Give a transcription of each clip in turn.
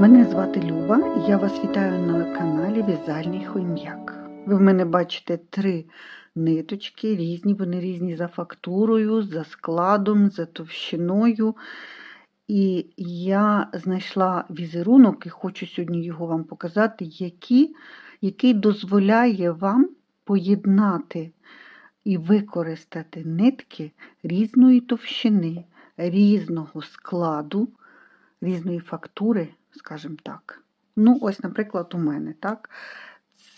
Мене звати Люба і я вас вітаю на каналі В'язальний Хойм'як. Ви в мене бачите три ниточки, різні, вони різні за фактурою, за складом, за товщиною. І я знайшла візерунок і хочу сьогодні його вам показати, який, який дозволяє вам поєднати і використати нитки різної товщини, різного складу, різної фактури, скажімо так. Ну, ось, наприклад, у мене, так?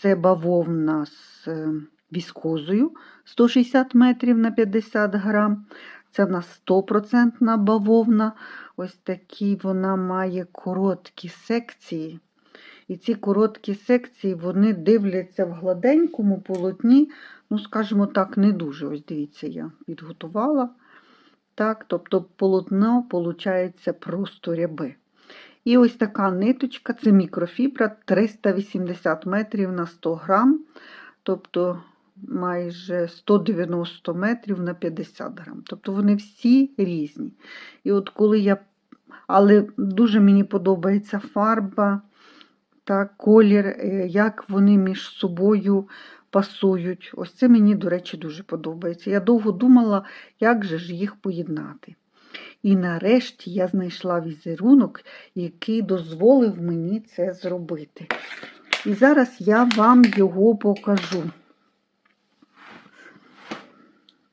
Це бавовна з е, віскозою 160 метрів на 50 грам. Це в нас 100% бавовна. Ось такі вона має короткі секції. І ці короткі секції вони дивляться в гладенькому полотні, ну, скажімо так, не дуже. Ось дивіться, я підготувала. Так, Тобто полотно виходить просто ряби. І ось така ниточка це мікрофібра 380 метрів на 100 грам, тобто майже 190 метрів на 50 грам. Тобто вони всі різні. І от коли я, Але дуже мені подобається фарба, так, колір, е, як вони між собою пасують. Ось це мені, до речі, дуже подобається. Я довго думала, як же ж їх поєднати. І нарешті я знайшла візерунок, який дозволив мені це зробити. І зараз я вам його покажу.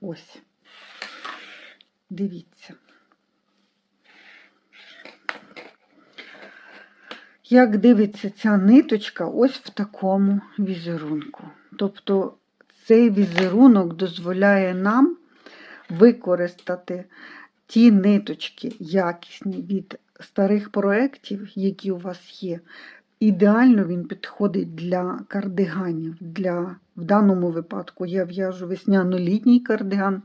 Ось. Дивіться. Як дивиться ця ниточка ось в такому візерунку. Тобто цей візерунок дозволяє нам використати ті ниточки якісні від старих проєктів, які у вас є. Ідеально він підходить для кардиганів. Для, В даному випадку я в'яжу весняно-літній кардиган,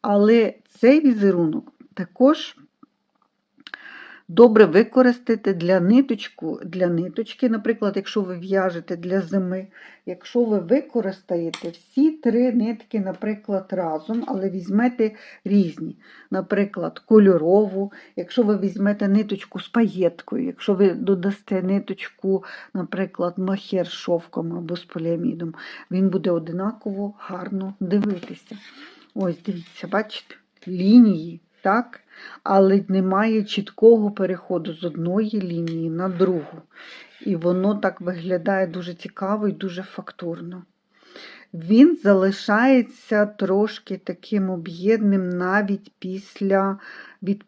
але цей візерунок також добре використати для ниточку, для ниточки, наприклад, якщо ви в'яжете для зими, якщо ви використаєте всі три нитки, наприклад, разом, але візьмете різні, наприклад, кольорову, якщо ви візьмете ниточку з паєткою, якщо ви додасте ниточку, наприклад, махер шовком або з поліамідом, він буде одинаково гарно дивитися. Ось, дивіться, бачите, лінії так? але немає чіткого переходу з одної лінії на другу. І воно так виглядає дуже цікаво і дуже фактурно. Він залишається трошки таким об'єдним навіть після від,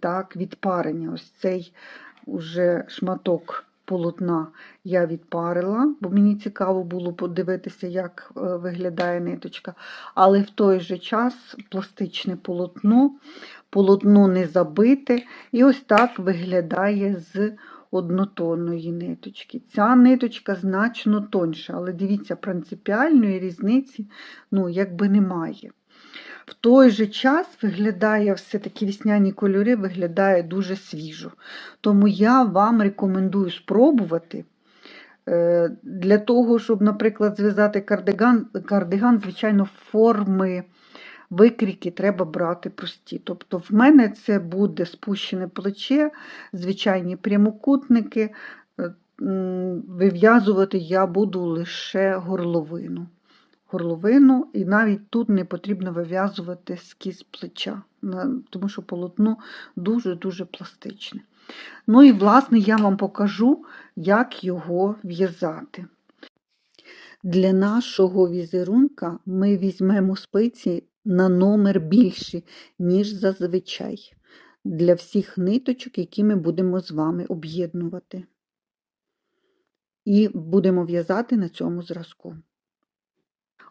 так, відпарення. Ось цей уже шматок полотна я відпарила, бо мені цікаво було подивитися, як е, виглядає ниточка. Але в той же час пластичне полотно, полотно не забите, і ось так виглядає з однотонної ниточки. Ця ниточка значно тоньша, але дивіться, принципіальної різниці ну, якби немає. В той же час виглядає все-таки вісняні кольори виглядає дуже свіжо. Тому я вам рекомендую спробувати. Е, для того, щоб, наприклад, зв'язати кардиган, кардиган, звичайно, форми викріки треба брати прості. Тобто, в мене це буде спущене плече, звичайні прямокутники. Е, вив'язувати я буду лише горловину горловину, і навіть тут не потрібно вив'язувати скіз плеча, тому що полотно дуже-дуже пластичне. Ну і, власне, я вам покажу, як його в'язати. Для нашого візерунка ми візьмемо спиці на номер більші, ніж зазвичай, для всіх ниточок, які ми будемо з вами об'єднувати. І будемо в'язати на цьому зразку.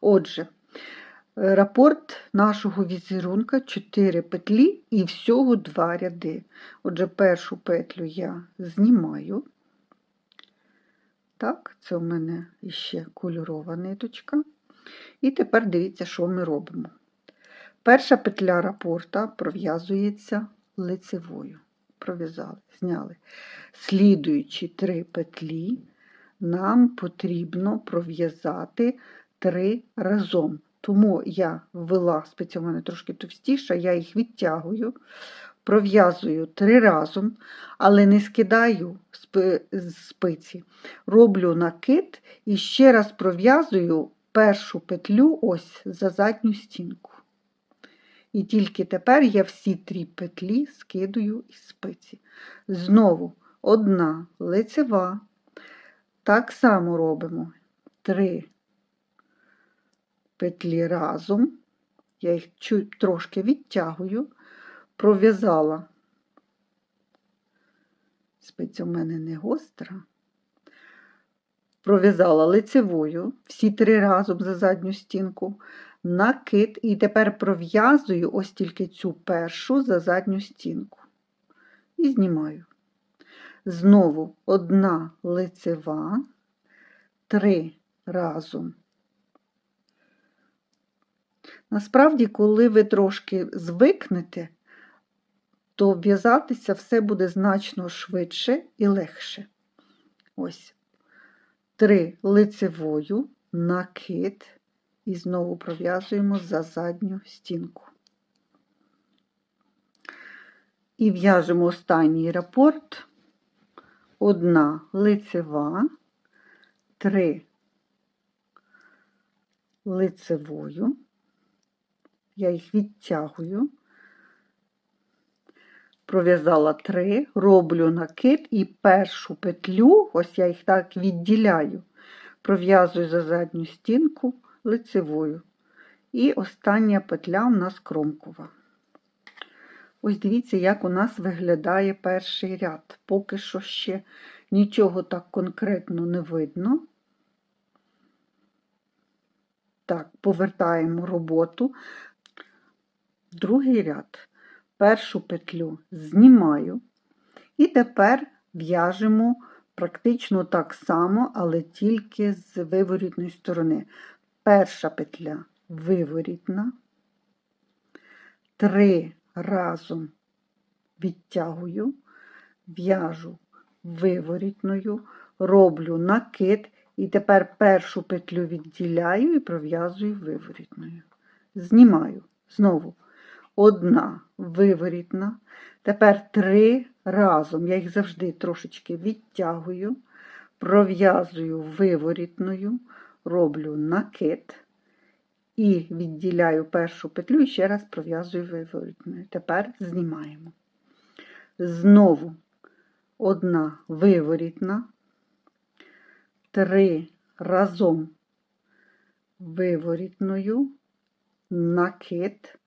Отже, е, рапорт нашого візерунка 4 петлі і всього 2 ряди. Отже, першу петлю я знімаю. Так, це у мене ще кольорова ниточка. І тепер дивіться, що ми робимо. Перша петля рапорта пров'язується лицевою. Пров'язали, зняли. Слідуючі три петлі, нам потрібно пров'язати три разом. Тому я ввела, спеція мене трошки товстіша, я їх відтягую, пров'язую три разом, але не скидаю спиці. Роблю накид і ще раз пров'язую першу петлю ось за задню стінку. І тільки тепер я всі три петлі скидаю із спиці. Знову одна лицева. Так само робимо три петлі разом. Я їх трошки відтягую, пров'язала. Спиця в мене не гостра. Пров'язала лицевою всі три разом за задню стінку, накид, і тепер пров'язую ось тільки цю першу за задню стінку. І знімаю. Знову одна лицева, три разом. Насправді, коли ви трошки звикнете, то в'язатися все буде значно швидше і легше. Ось. Три лицевою, накид, і знову пров'язуємо за задню стінку. І в'яжемо останній рапорт. Одна лицева, три лицевою. Я їх відтягую, пров'язала три, роблю накид і першу петлю, ось я їх так відділяю, пров'язую за задню стінку лицевою. І остання петля у нас кромкова. Ось дивіться, як у нас виглядає перший ряд. Поки що ще нічого так конкретно не видно. Так, повертаємо роботу. Другий ряд. Першу петлю знімаю. І тепер в'яжемо практично так само, але тільки з виворітної сторони. Перша петля виворітна, три разом відтягую, в'яжу виворітною, роблю накид, і тепер першу петлю відділяю і пров'язую виворітною. Знімаю знову одна виворітна, тепер три разом, я їх завжди трошечки відтягую, пров'язую виворітною, роблю накид. І відділяю першу петлю і ще раз пров'язую виворітною. Тепер знімаємо. Знову одна виворітна, три разом виворітною, накид,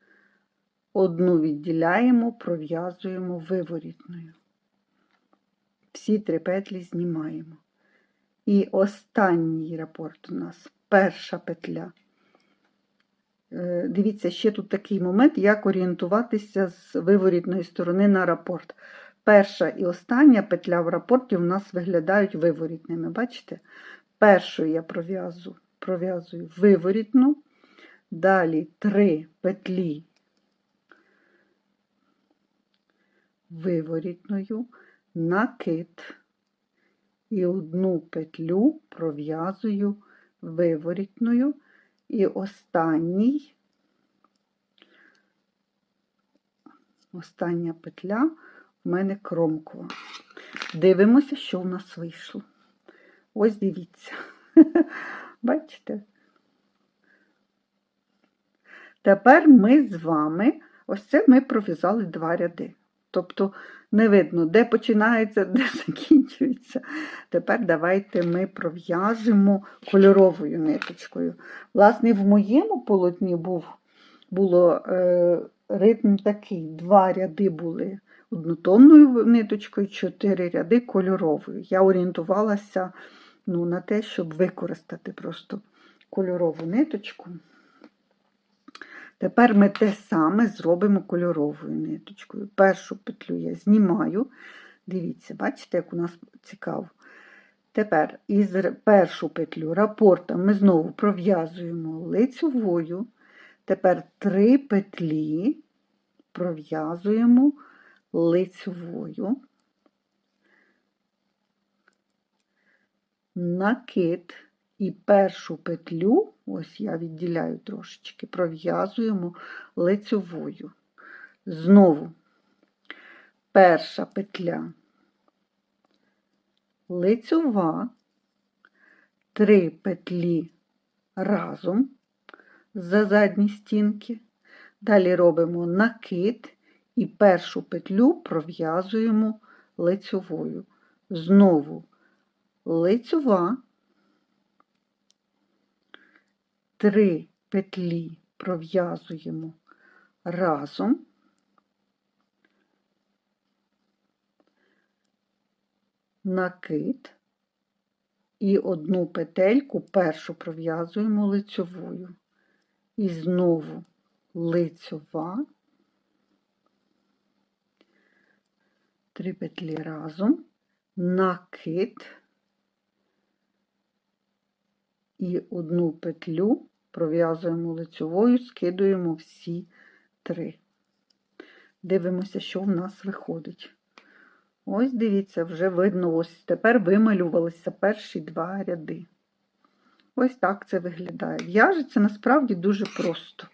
одну відділяємо, пров'язуємо виворітною. Всі три петлі знімаємо. І останній рапорт у нас перша петля. Е, Дивіться, ще тут такий момент, як орієнтуватися з виворітної сторони на рапорт. Перша і остання петля в рапорті у нас виглядають виворітними. Бачите? Першу я пров'язую пров'язую виворітну, далі три петлі виворітною, накид і одну петлю пров'язую виворітною. І останній, остання петля в мене кромкова. Дивимося, що в нас вийшло. Ось дивіться. Бачите? Тепер ми з вами, ось це ми пров'язали два ряди. Тобто не видно, де починається, де закінчується. Тепер давайте ми пров'яжемо кольоровою ниточкою. Власне, в моєму полотні був, було е, ритм такий: два ряди були однотонною ниточкою, чотири ряди кольоровою. Я орієнтувалася ну, на те, щоб використати просто кольорову ниточку. Тепер ми те саме зробимо кольоровою ниточкою. Першу петлю я знімаю. Дивіться, бачите, як у нас цікаво. Тепер із першу петлю рапорта ми знову пров'язуємо лицевою. Тепер три петлі пров'язуємо лицевою, накид і першу петлю, ось я відділяю трошечки, пров'язуємо лицевою. Знову перша петля, лицьова, три петлі разом за задні стінки. Далі робимо накид і першу петлю пров'язуємо лицьовою. Знову лицьова, три петлі пров'язуємо разом. Накид і одну петельку першу пров'язуємо лицьовою. І знову лицьова, три петлі разом, накид і одну петлю пров'язуємо лицьовою, скидуємо всі три. Дивимося, що в нас виходить. Ось дивіться, вже видно, ось тепер вималювалися перші два ряди. Ось так це виглядає. В'яжеться насправді дуже просто.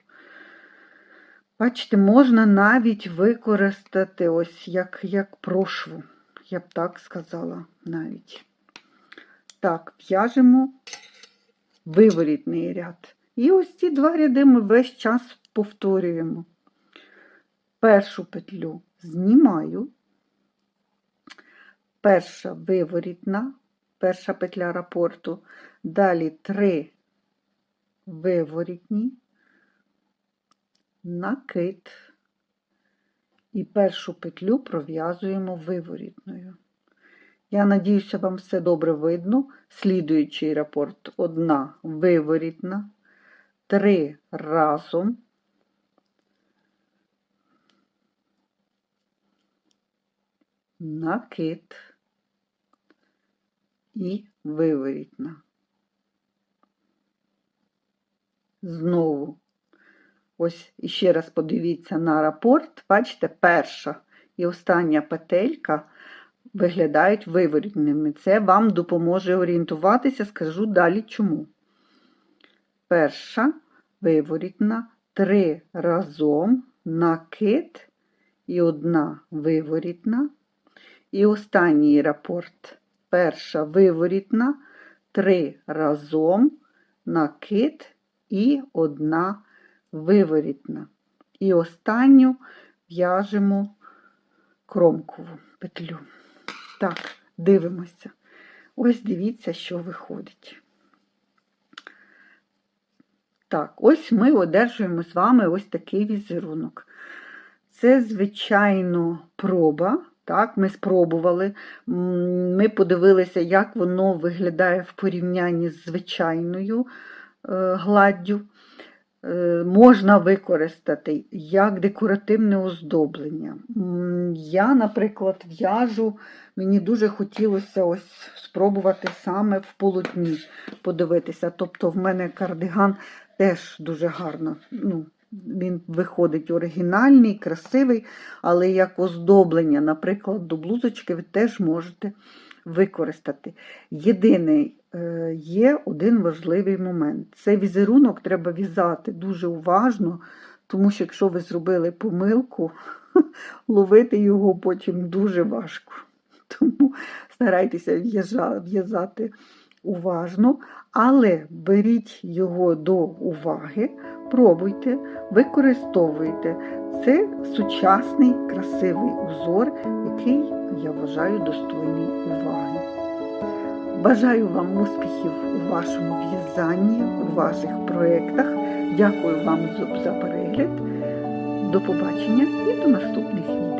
Бачите, можна навіть використати ось як як прошву, я б так сказала навіть. Так, в'яжемо виворітний ряд. І ось ці два ряди ми весь час повторюємо. Першу петлю знімаю, перша виворітна, перша петля рапорту, далі три виворітні, накид і першу петлю пров'язуємо виворітною. Я надіюся, вам все добре видно. Слідуючий рапорт одна виворітна, три разом. Накид і виворітна. Знову, ось іще раз подивіться на рапорт, бачите, перша і остання петелька виглядають виворітними. Це вам допоможе орієнтуватися, скажу далі чому. Перша виворітна, три разом, накид і одна виворітна. І останній рапорт. Перша виворітна, три разом, накид і одна виворітна. І останню в'яжемо кромкову петлю. Так, дивимося. Ось дивіться, що виходить. Так, ось ми одержуємо з вами ось такий візерунок. Це, звичайно, проба. Так, Ми спробували, ми подивилися, як воно виглядає в порівнянні з звичайною е, гладдю. Е, можна використати як декоративне оздоблення. Я, наприклад, в'яжу, мені дуже хотілося ось спробувати саме в полотні подивитися. Тобто, в мене кардиган теж дуже гарно. ну, Він виходить оригінальний, красивий, але як оздоблення, наприклад, до блузочки ви теж можете використати. Єдиний е, є один важливий момент. Цей візерунок треба в'язати дуже уважно, тому що якщо ви зробили помилку, ловити його потім дуже важко. Тому старайтеся в'язати уважно, але беріть його до уваги, пробуйте, використовуйте. Це сучасний красивий узор, який, я вважаю, достойний уваги. Бажаю вам успіхів у вашому в'язанні, у ваших проєктах. Дякую вам за перегляд. До побачення і до наступних відео.